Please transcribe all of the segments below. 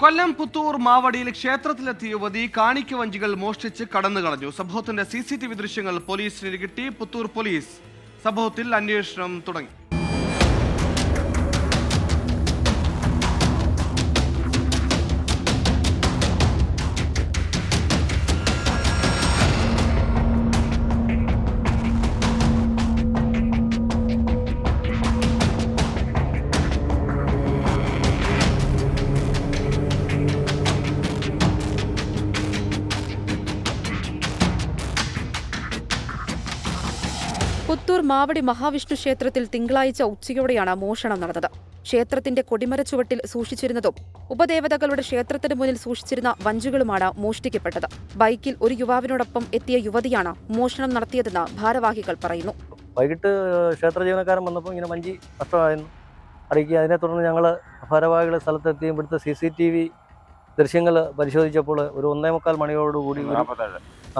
കൊല്ലം പുത്തൂർ മാവടിയിൽ ക്ഷേത്രത്തിലെത്തിയ യുവതി കാണിക്ക വഞ്ചികൾ മോഷ്ടിച്ച് കടന്നു കളഞ്ഞു. സംഭവത്തിന്റെ സി സി ടി വി ദൃശ്യങ്ങൾ പോലീസിന് കിട്ടി. പുത്തൂർ പോലീസ് സംഭവത്തിൽ അന്വേഷണം തുടങ്ങി. പുത്തൂർ മാവടി മഹാവിഷ്ണു ക്ഷേത്രത്തിൽ തിങ്കളാഴ്ച ഉച്ചയോടെയാണ് മോഷണം നടന്നത്. ക്ഷേത്രത്തിന്റെ കൊടിമരച്ചുവട്ടിൽ സൂക്ഷിച്ചിരുന്നതും ഉപദേവതകളുടെ ക്ഷേത്രത്തിന് മുന്നിൽ സൂക്ഷിച്ചിരുന്ന വഞ്ചുകളുമാണ് മോഷ്ടിക്കപ്പെട്ടത്. ബൈക്കിൽ ഒരു യുവാവിനോടൊപ്പം എത്തിയ യുവതിയാണ് മോഷണം നടത്തിയതെന്ന് ഭാരവാഹികൾ പറയുന്നു. വൈകിട്ട് ക്ഷേത്ര ജീവനക്കാരൻ വന്നപ്പോൾ ഇങ്ങനെ വഞ്ചി നഷ്ടമായിരുന്നു. അറിയിക്കുക അതിനെ തുടർന്ന് ഞങ്ങൾ ഭാരവാഹികളെ സ്ഥലത്തെത്തി ഇവിടുത്തെ സി സി ടി വി ദൃശ്യങ്ങൾ പരിശോധിച്ചപ്പോൾ ഒരു ഒന്നേ മുക്കാൽ മണിയോടുകൂടി ഒരു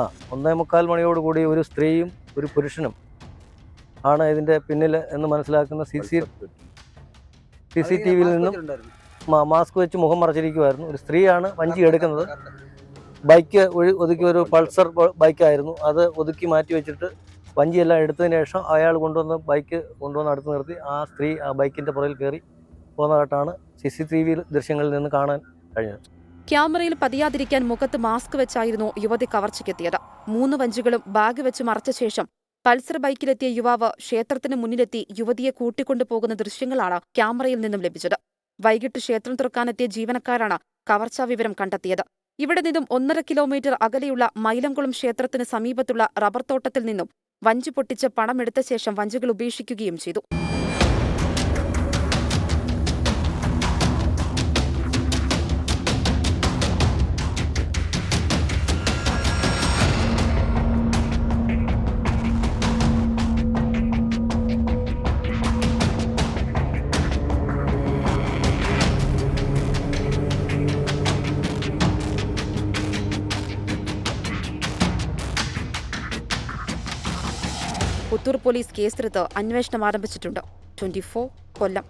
ആ ഒന്നേ മുക്കാൽ മണിയോടുകൂടി ഒരു സ്ത്രീയും ഒരു പുരുഷനും ആണ് ഇതിന്റെ പിന്നിൽ എന്ന് മനസ്സിലാക്കുന്ന C C C C T വിയിൽ നിന്നും മാസ്ക് വെച്ച് മുഖം മറച്ചിരിക്കുമായിരുന്നു ഒരു സ്ത്രീയാണ് വഞ്ചി എടുക്കുന്നത്. ബൈക്ക് ഒഴി ഒതുക്കി ഒരു പൾസർ ബൈക്കായിരുന്നു. അത് ഒതുക്കി മാറ്റി വെച്ചിട്ട് വഞ്ചിയെല്ലാം എടുത്തതിന് ശേഷം അയാൾ കൊണ്ടുവന്ന് ബൈക്ക് കൊണ്ടുവന്ന് അടുത്ത് നിർത്തി. ആ സ്ത്രീ ആ ബൈക്കിന്റെ പുറകിൽ കയറി പോകുന്നതായിട്ടാണ് സി സി ടി വി ദൃശ്യങ്ങളിൽ നിന്ന് കാണാൻ കഴിഞ്ഞത്. ക്യാമറയിൽ പതിയാതിരിക്കാൻ മുഖത്ത് മാസ്ക് വെച്ചായിരുന്നു യുവതി കവർച്ചയ്ക്കെത്തിയത്. മൂന്ന് വഞ്ചികളും ബാഗ് വെച്ച് മറച്ച ശേഷം പൾസർ ബൈക്കിലെത്തിയ യുവാവ് ക്ഷേത്രത്തിന് മുന്നിലെത്തി യുവതിയെ കൂട്ടിക്കൊണ്ടുപോകുന്ന ദൃശ്യങ്ങളാണ് ക്യാമറയിൽ നിന്നും ലഭിച്ചത്. വൈകിട്ട് ക്ഷേത്രം തുറക്കാനെത്തിയ ജീവനക്കാരാണ് കവർച്ചാ വിവരം കണ്ടെത്തിയത്. ഇവിടെ നിന്നും ഒന്നര കിലോമീറ്റർ അകലെയുള്ള മൈലംകുളം ക്ഷേത്രത്തിന് സമീപത്തുള്ള റബ്ബർ തോട്ടത്തിൽ നിന്നും വഞ്ചി പൊട്ടിച്ച് പണമെടുത്ത ശേഷം വഞ്ചികൾ ഉപേക്ഷിക്കുകയും ചെയ്തു. പുത്തൂർ പോലീസ് കേസെടുത്ത് അന്വേഷണം ആരംഭിച്ചിട്ടുണ്ട്. ട്വന്റി കൊല്ലം.